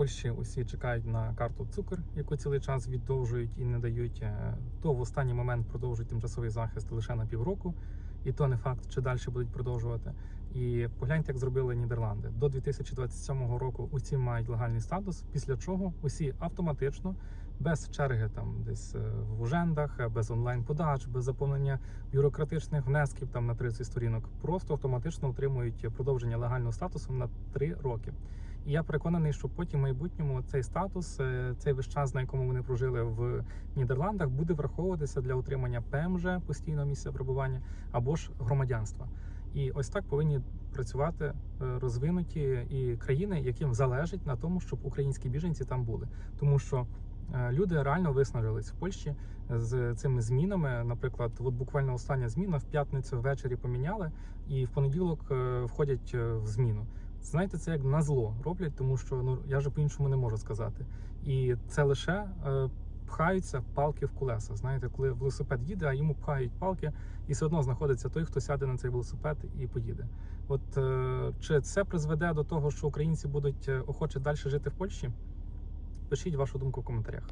Польщі усі чекають на карту цукер, яку цілий час віддовжують і не дають. Е, То в останній момент продовжують тимчасовий захист лише на півроку, і то не факт, чи далі будуть продовжувати. І погляньте, як зробили Нідерланди. До 2027 року усі мають легальний статус, після чого усі автоматично, без черги там десь е, в ужендах, е, без онлайн-подач, без заповнення бюрократичних внесків там на 30 сторінок, просто автоматично отримують продовження легального статусу на 3 роки. І я переконаний, що потім в майбутньому цей статус, е, цей весь час, на якому вони прожили в Нідерландах, буде враховуватися для отримання ПМЖ постійного місця перебування або ж громадянства. І ось так повинні працювати е, розвинуті і країни, яким залежить на тому, щоб українські біженці там були, тому що. е, Люди реально виснажились в Польщі з цими змінами. Наприклад, от буквально остання зміна в п'ятницю ввечері поміняли, і в понеділок е, входять в зміну. Знаєте, це як на зло роблять, тому що ну я вже по-іншому не можу сказати. І це лише пхаються палки в колеса. Знаєте, коли велосипед їде, а йому пхають палки, і все одно знаходиться той, хто сяде на цей велосипед і поїде. От е, чи це призведе до того, що українці будуть е, охоче далі жити в Польщі? Пишіть вашу думку в коментарях.